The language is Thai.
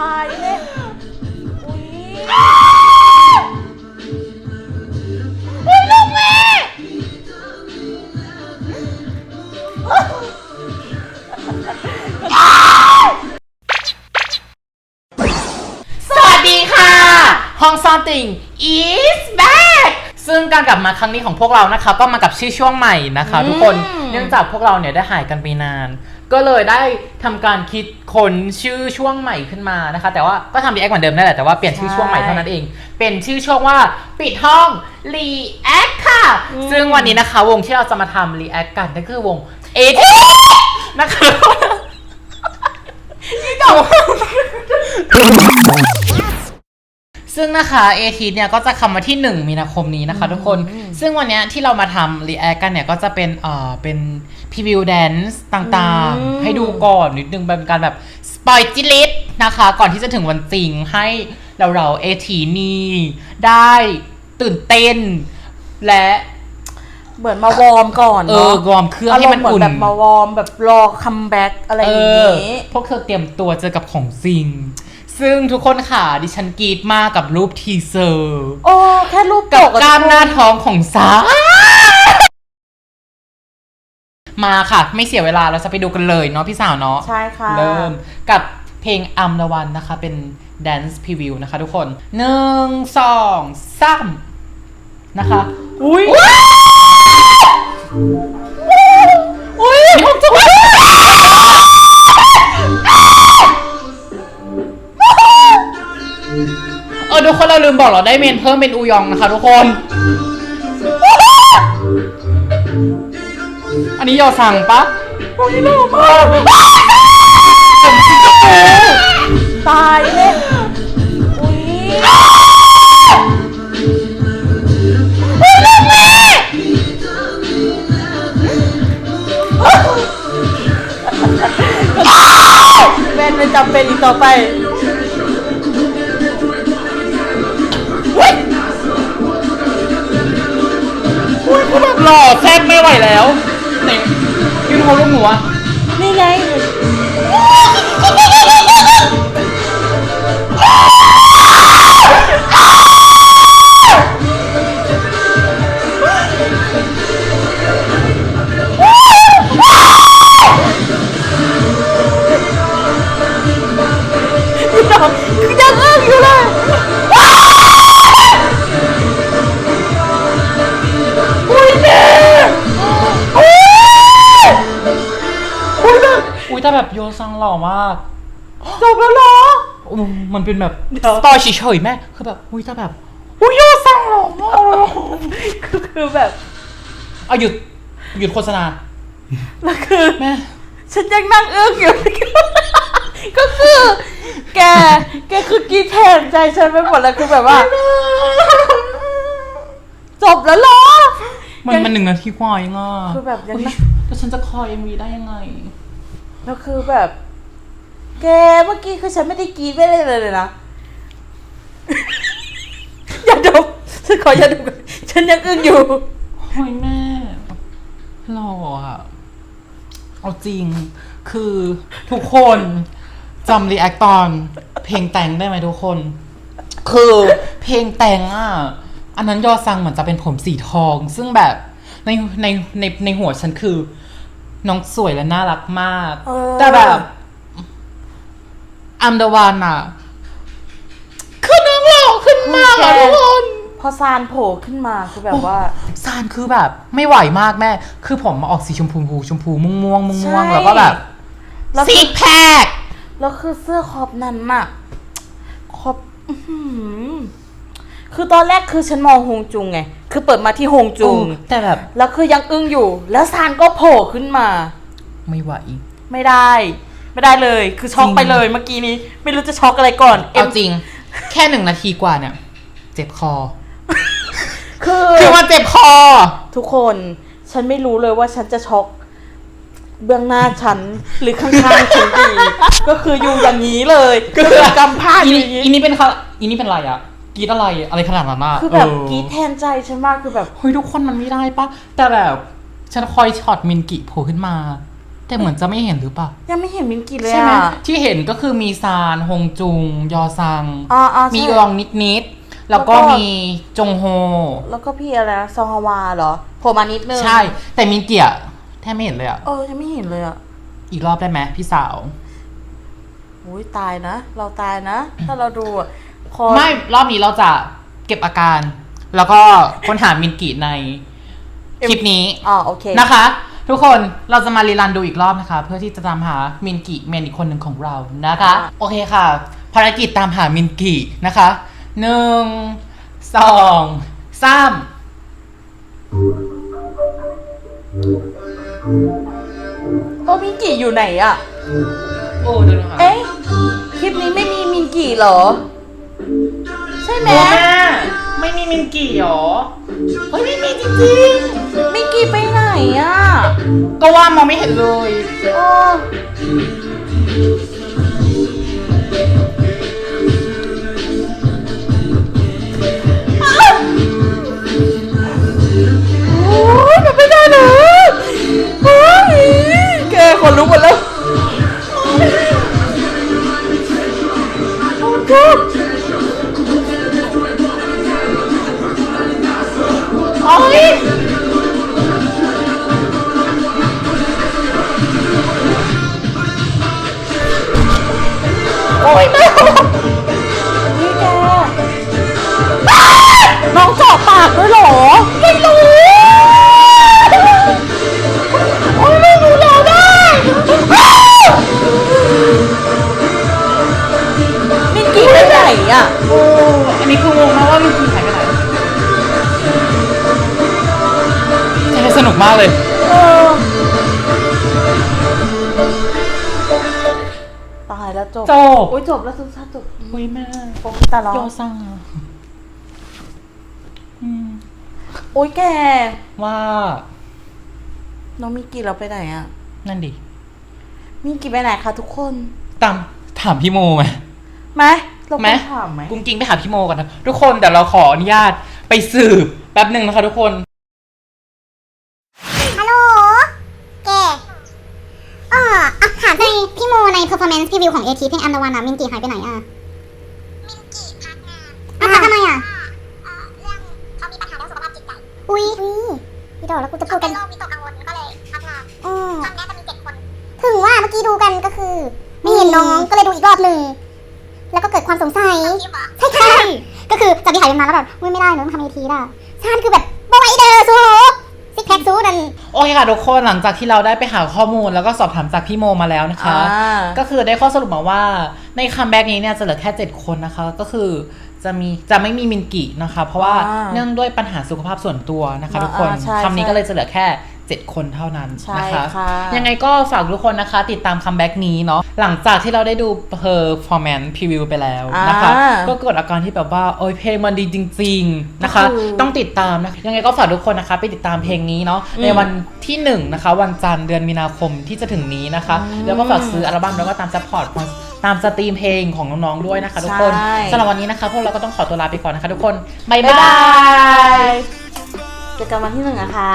ตายเลยอุ้ยสวัสดีค่ะ ห้องซ่อนติ่ง is back ซึ่งการกลับมาครั้งนี้ของพวกเรานะคะ ก็มากับชื่อช่วงใหม่นะคะ ทุกคนเนื่องจากพวกเราเนี่ยได้หายกันไปนาน ก็เลยได้ทำการคิดค้นชื่อช่วงใหม่ขึ้นมานะคะ แต่ว่าก็ทำรีแอคเหมือนเดิมนั่นแหละแต่ว่าเปลี่ยนชื่อช่วงใหม่เท่านั้นเอง เป็นชื่อช่วงว่าปิดห้องรีแอคค่ะ ซึ่งวันนี้นะคะ วงที่เราจะมาทำรีแอคกันก็คือวงเอทนะคะ ซึ่งนะคะเอทีเนี่ยก็จะคำมาที่ 1 มีนาคมนี้นะคะทุกคน ซึ่งวันเนี้ยที่เรามาทำรีแอคกันเนี่ยก็จะเป็นเอ่อเป็นพรีวิวแดนซ์ต่างอืมๆให้ดูก่อนนิดนึงเป็นการแบบสปอยจิลิตนะคะ ก่อนที่จะถึงวันจริงให้เราเราเอทีนี่ได้ตื่นเต้น และเหมือนมาวอร์มก่อนเอเนาะอวอร์มเครื่องอารให้มมันณ์เหมืออุ่นนแบบมาวอร์มแบบรอคัมแบ็กอะไรอย่างเอนี้ พวกเธอเตรียมตัวเจอกับของจริง ซึ่งทุกคนค่ะดิฉันกรีดมากกับรูปทีเซอร์โอ้แค่รูปกับปกกล้ามหน้าท้องของสามาค่ะ ไม่เสียเวลาเราจะไปดูกันเลยเนาะพี่สาวเนาะใช่ค่ะ เริ่มกับเพลงอัมละวันนะคะ เป็น Dance Preview นะคะทุกคนหนึ่งสองสามนะคะ อุ้ย คนเราลืมบอกเราได้เมนเพิ่มเป็นอูยองนะคะทุกคน อันนี้ยอสั่งปะโอ้ยหล่อมากตายเลยอุ้ยแมนไม่จำเป็นอีกต่อไป หล่อแซ่บไม่ไหวแล้วไหนพี่เขาลูกหนูอะนี่ไง ซังหล่อมากจบแล้วเหรออืมมันเป็นแบบเดี๋ยวสปอยเฉยๆแม่คือแบบอุ้ยแต่แบบอุ้ยโยซังหล่อมากคือคือแบบ เอาหยุดหยุดโฆษณาแล้วคือ แม่ ฉันยังนั่งอึ้งอยู่ ก็คือ แก แกคือกรีดแทนใจฉันไปหมดแล้วคือแบบว่า จบแล้วเหรอมันมันหนึ่งนาทีกว่าเองอะคือแบบยังอุ๊นะแล้วฉันจะคอยเอ็มวีได้ยังไง แล้วคือแบบ แกเมื่อกี้คือฉันไม่ได้กรีดไม่ได้เลยเลยนะ อย่าดมฉันขออย่าดมก่อนฉันยังอึ้งอยู่ โอ้ยแม่หล่ออะเอาจริง คือทุกคนจำรีแอคตอน เพลงแต่งได้ไหมทุกคน คือเพลงแต่งอะ อันนั้นยอซังเหมือนจะเป็นผมสีทอง ซึ่งแบบในในในในหัวฉันคือ น้องสวยและน่ารักมาก เออ แต่แบบอัมเดวันอะ คือน้องหล่อขึ้นมากอะทุกคน พอซานโผล่ขึ้นมาคือแบบว่า ซานคือแบบไม่ไหวมากแม่ คือผมมาออกสีชมพูชมพูม่วงม่วงม่วงใช่ม่วงแล้วก็แบบแล้วซิคืกอแพคแล้วคือเสื้อครอบนั้นน่ะครอบอื้อหือ คือตอนแรกคือฉันมองฮงจุงไง คือเปิดมาที่ฮงจุง แต่แบบ แล้วคือยังอึ้งอยู่ แล้วซานก็โผล่ขึ้นมา ไม่ไหว ไม่ได้ ไม่ได้เลย คือช็อกจริงไปเลยเมื่อกี้นี้ ไม่รู้จะช็อกอะไรก่อน เอาจริง แค่หนึ่งนาทีกว่าเนี่ย เจ็บคอ คือคือมันเจ็บคอ ทุกคนฉันไม่รู้เลยว่าฉันจะช็อกเบื้องหน้าฉันหรือข้างๆฉันดีก็คืออยู่อย่างนี้เลย ก็คือกำผ้าออียู่นี่อย่างนี้อีนี่เป็นค่ะอีนี่เป็นอะไรอะ กรีดอะไรอะไรขนาดนั้นอะคือแบบเกรีดแทนใจฉันมากคือแบบเฮ้ยทุกคนมันไม่ได้ปะแต่แบบฉันคอยช็อตมินกิโผล่ขึ้นมา แต่เหมือนจะไม่เห็นหรือเปล่ายังไม่เห็นมินกีเลยใช่ไหมอะที่เห็นก็คือมีซานฮงจุง ยอซัง อ่าอ่ามีใช่ยองนิดนิดๆแล้วก็แล้วก็ มีจงโฮ แล้วก็พี่อะไรนะซองฮวาเหรอโผล่มานิดนึงใช่ แต่มินเกียแทบไม่เห็นเลยอะเออยังไม่เห็นเลยอะอีกรอบได้ไหมพี่สาวอุ้ยตายนะ เราตายนะ ถ้าเราดูอะ คอไม่รอบนี้เราจะเก็บอาการ แล้วก็ค้นหามินกิในคลิปนี้อ๋อโอเคนะคะ ทุกคนเราจะมารีรันดูอีกรอบนะคะ เพื่อที่จะตามหามินกิเมนอีกคนหนึ่งของเรานะคะอะโอเคค่ะ ภารกิจตามหามินกินะคะหนึ่งสองสามโอ้มินกีอยู่ไหนอะโอ้เดี๋ยวนะคะเอ๊ะคลิปนี้ไม่มีมินกีเหรอใช่ไหมโอ้แม่ไม่มีมินกิหรอ เฮ้ยไม่มีจริงมินกีไปไหนอะๆก็ว่ามองไม่เห็นเลย โอ้ โอ้ยแม่นี่แกน้องเจาะปากด้วยเหรอไม่รู้โอ้ยไม่รู้แล้วได้มินกี้ไปไหนอะโอ้อันนี้คืองงมากว่ามินกิหายไปไหนจะสนุกมากเลย เออ จบจบโอ้ยจบแล้วสุดท้ายจบเฮ้ยแม่โอ้ยตาล้อโยซังอะอืมโอ้ยแก ว่าน้องมินกี้เราไปไหนอะนั่นดิมินกี้ไปไหนคะทุกคนตามถามพี่โมไหม ไหมเราไหม ไปถามไหม กุ้งกิ้งไปหาพี่โมก่อนนะ ทุกคนเดี๋ยวเราขออนุญาตไปสืบแป๊บหนึ่งนะคะทุกคน ฮัลโหล แกเอ่ออะถามในพี่โมใน performance preview ของ AT เพลงอันดาวันอะมินกีหายไปไหนอะมินกีพักงานอะพักทำไมอะเรื่องเขามีปัญหาเรื่องสุขภาพจิตใจอุ้ยอุ้ยพี่ดอกแล้วกูจะพูดกันโรควิตกกังวลก็เลยพักงานอืมตอนนี้จะมีเจ็ดคน ถึงว่าเมื่อกี้ดูกันก็คือ ไม่เห็นน้องก็เลยดูอีกรอบหนึ่งแล้วก็เกิดความสงสัยใช่ใช่ก็คือจากที่หายไปนานแล้วแบบอุ้ยไม่ได้เนอะต้องทำ AT น่ะชาติคือแบบบไหวเดอร์ ซูซิกแพคซูนั่นโอเคค่ะทุกคนหลังจากที่เราได้ไปหาข้อมูลแล้วก็สอบถามจากพี่โมมาแล้วนะคะ อ่า ก็คือได้ข้อสรุปมาว่าในคัมแบ็กนี้เนี่ยจะเหลือแค่ 7 คนนะคะ ก็คือจะมีจะไม่มีมินกินะคะ เพราะว่าอ่าเนื่องด้วยปัญหาสุขภาพส่วนตัวนะคะ ทุกคนอ่าใช่คำนี้ใช่ ก็เลยจะเหลือแค่ 7 คนเท่านั้นใช่นะคะค่ะยังไงก็ฝากทุกคนนะคะ ติดตามคัมแบ็กนี้เนาะหลังจากที่เราได้ดู performance preview ไปแล้วนะคะอ่าก็เกิดอาการที่แบบว่า โอ้ยเพลงมันดีจริง ๆนะคะก็คือต้องติดตามนะคะยังไงก็ฝากทุกคนนะคะ ไปติดตามเพลงนี้เนาะอืมในวันที่หนึ่งนะคะวันจันทร์เดือนมีนาคมที่จะถึงนี้นะคะอืมแล้วก็ฝากซื้ออัลบั้มแล้วก็ตามซัพพอร์ตตามสตรีมเพลงของน้องๆด้วยนะคะทุกคนใช่สำหรับวันนี้นะคะพวกเราก็ต้องขอตัวลาไปก่อนนะคะทุกคน บ๊ายบ๊ายบาบายยเจอกันวันที่หนึ่งนะคะ